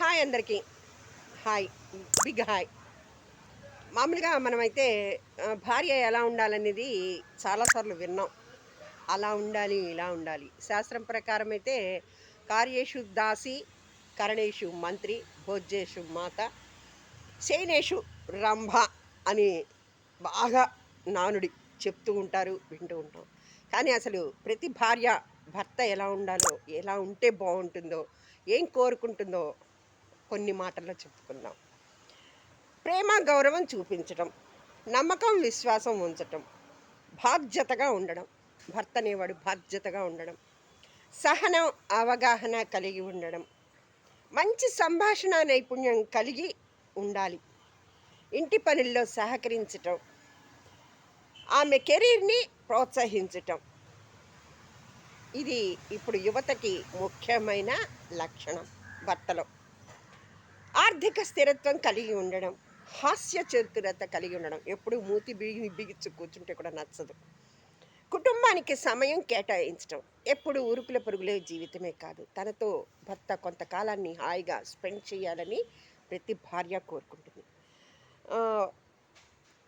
Hi అందరికీ. Hi big hi. మామూలుగా మనమైతే భార్య ఎలా ఉండాలనేది చాలాసార్లు విన్నాం. అలా ఉండాలి ఇలా ఉండాలి. శాస్త్రం ప్రకారం అయితే కార్యేషు దాసి కరణేషు మంత్రి భోజ్యేషు మాత సేనేషు రంభ అని బాగా నానుడి చెప్తూ ఉంటారు వింటూ ఉంటాం. కానీ అసలు ప్రతి భార్య భర్త ఎలా ఉండాలో ఎలా ఉంటే బాగుంటుందో ఏం కోరుకుంటుందో కొన్ని మాటల్లో చెప్పుకుందాం. ప్రేమ గౌరవం చూపించడం నమ్మకం విశ్వాసం ఉంచటం బాధ్యతగా ఉండడం భర్త అనేవాడు బాధ్యతగా ఉండడం సహనం అవగాహన కలిగి ఉండడం మంచి సంభాషణ నైపుణ్యం కలిగి ఉండాలి. ఇంటి పనుల్లో సహకరించటం ఆమె కెరీర్ని ప్రోత్సహించటం. ఇది ఇప్పుడు యువతకి ముఖ్యమైన లక్షణం భర్తలో ఆర్థిక స్థిరత్వం కలిగి ఉండడం హాస్య చతురత కలిగి ఉండడం. ఎప్పుడు మూతి బిగి బిగించు కూర్చుంటే కూడా నచ్చదు. కుటుంబానికి సమయం కేటాయించడం ఎప్పుడు ఉరుకుల పొరుగులే జీవితమే కాదు. తనతో భర్త కొంతకాలాన్ని హాయిగా స్పెండ్ చేయాలని ప్రతి భార్య కోరుకుంటుంది.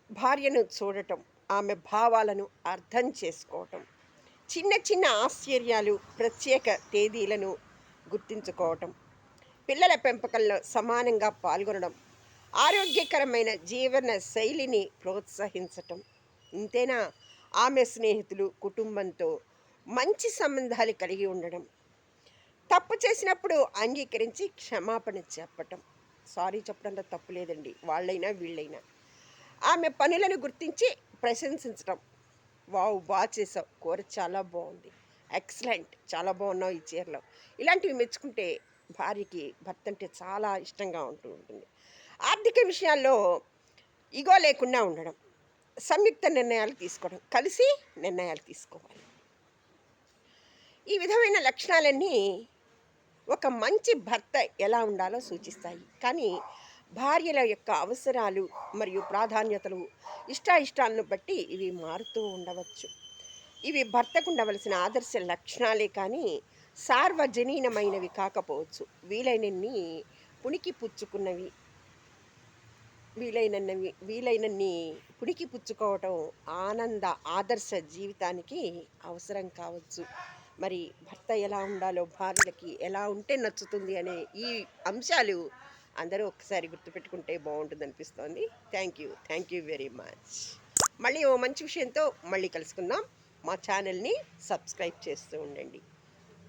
భార్యను చూడటం ఆమె భావాలను అర్థం చేసుకోవటం చిన్న చిన్న ఆశ్చర్యాలు ప్రత్యేక తేదీలను గుర్తించుకోవటం పిల్లల పెంపకంలో సమానంగా పాల్గొనడం ఆరోగ్యకరమైన జీవన శైలిని ప్రోత్సహించటం. ఇంతేనా? ఆమె స్నేహితులు కుటుంబంతో మంచి సంబంధాలు కలిగి ఉండడం. తప్పు చేసినప్పుడు అంగీకరించి క్షమాపణ చెప్పటం. సారీ చెప్పడంలో తప్పు లేదండి. వాళ్ళైనా వీళ్ళైనా. ఆమె పనులను గుర్తించి ప్రశంసించడం వావ్ బాగా చేసావు. కూర చాలా బాగుంది. ఎక్సలెంట్. చాలా బాగున్నావు ఈ చీరలో. ఇలాంటివి మెచ్చుకుంటే భార్యకి భర్త అంటే చాలా ఇష్టంగా ఉంటూ ఉంటుంది. ఆర్థిక విషయాల్లో ఇగో లేకుండా ఉండడం సంయుక్త నిర్ణయాలు తీసుకోవడం కలిసి నిర్ణయాలు తీసుకోవాలి. ఈ విధమైన లక్షణాలన్నీ ఒక మంచి భర్త ఎలా ఉండాలో సూచిస్తాయి. కానీ భార్యల యొక్క అవసరాలు మరియు ప్రాధాన్యతలు ఇష్టాయిష్టాలను బట్టి ఇవి మారుతూ ఉండవచ్చు. ఇవి భర్తకు ఉండవలసిన ఆదర్శ లక్షణాలే కానీ సార్వజనీనమైనవి కాకపోవచ్చు. వీలైనన్ని పుణికి పుచ్చుకున్నవి వీలైనన్నవి వీలైనన్ని పుడికి పుచ్చుకోవటం ఆనంద ఆదర్శ జీవితానికి అవసరం కావచ్చు. మరి భర్త ఎలా ఉండాలో భార్యలకి ఎలా ఉంటే నచ్చుతుంది అనే ఈ అంశాలు అందరూ ఒకసారి గుర్తుపెట్టుకుంటే బాగుంటుంది అనిపిస్తోంది thank you thank you very much. మళ్ళీ ఓ మంచి విషయంతో మళ్ళీ కలుసుకుందాం. మా ఛానల్ని సబ్స్క్రైబ్ చేస్తూ ఉండండి.